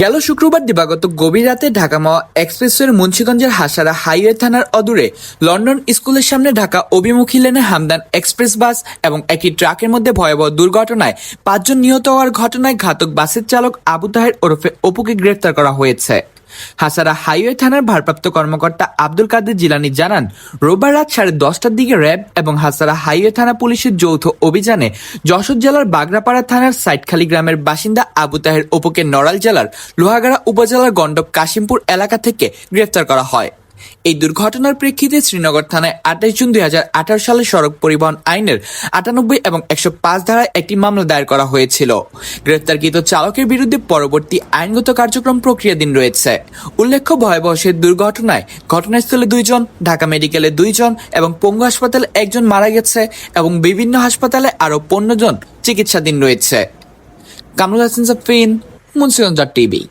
গেল শুক্রবার দিবাগত গভীর রাতে ঢাকা মাওয়া এক্সপ্রেসওয়ের মুন্সীগঞ্জের হাসারা হাইওয়ে থানার অদূরে লন্ডন স্কুলের সামনে ঢাকা অভিমুখী লেনে হামদান এক্সপ্রেস বাস এবং একটি ট্রাকের মধ্যে ভয়াবহ দুর্ঘটনায় পাঁচজন নিহত হওয়ার ঘটনায় ঘাতক বাসের চালক আবু তাহের ওরফে অপুকে গ্রেফতার করা হয়েছে। হাসারা হাইওয়ে থানার ভারপ্রাপ্ত কর্মকর্তা আব্দুল কাদের জিলানি জানান, রোববার রাত সাড়ে দশটার দিকে র্যাব এবং হাসারা হাইওয়ে থানা পুলিশের যৌথ অভিযানে যশোর জেলার বাগরাপাড়া থানার সাইটখালি গ্রামের বাসিন্দা আবু তাহের ওপকে নড়াল জেলার লোহাগাড়া উপজেলার গণ্ডক কাশিমপুর এলাকা থেকে গ্রেফতার করা হয়। এই দুর্ঘটনার প্রেক্ষিতে শ্রীনগর থানায় আঠাশ জুন দুই হাজার আঠারো সালে সড়ক পরিবহন আইনের আটানব্বই এবং একশো পাঁচ ধারায় একটি মামলা দায়ের করা হয়েছিল। গ্রেফতারকৃত চালকের বিরুদ্ধে পরবর্তী আইনগত কার্যক্রম প্রক্রিয়াধীন রয়েছে। উল্লেখ্য, ভয়াবহ সে দুর্ঘটনায় ঘটনাস্থলে দুইজন, ঢাকা মেডিকেলে দুইজন এবং পঙ্গু হাসপাতালে একজন মারা গেছে এবং বিভিন্ন হাসপাতালে আরও পনেরো জন চিকিৎসাধীন রয়েছে। কামরুল হাসান সাফিন, মুন্সিগঞ্জ টিভি।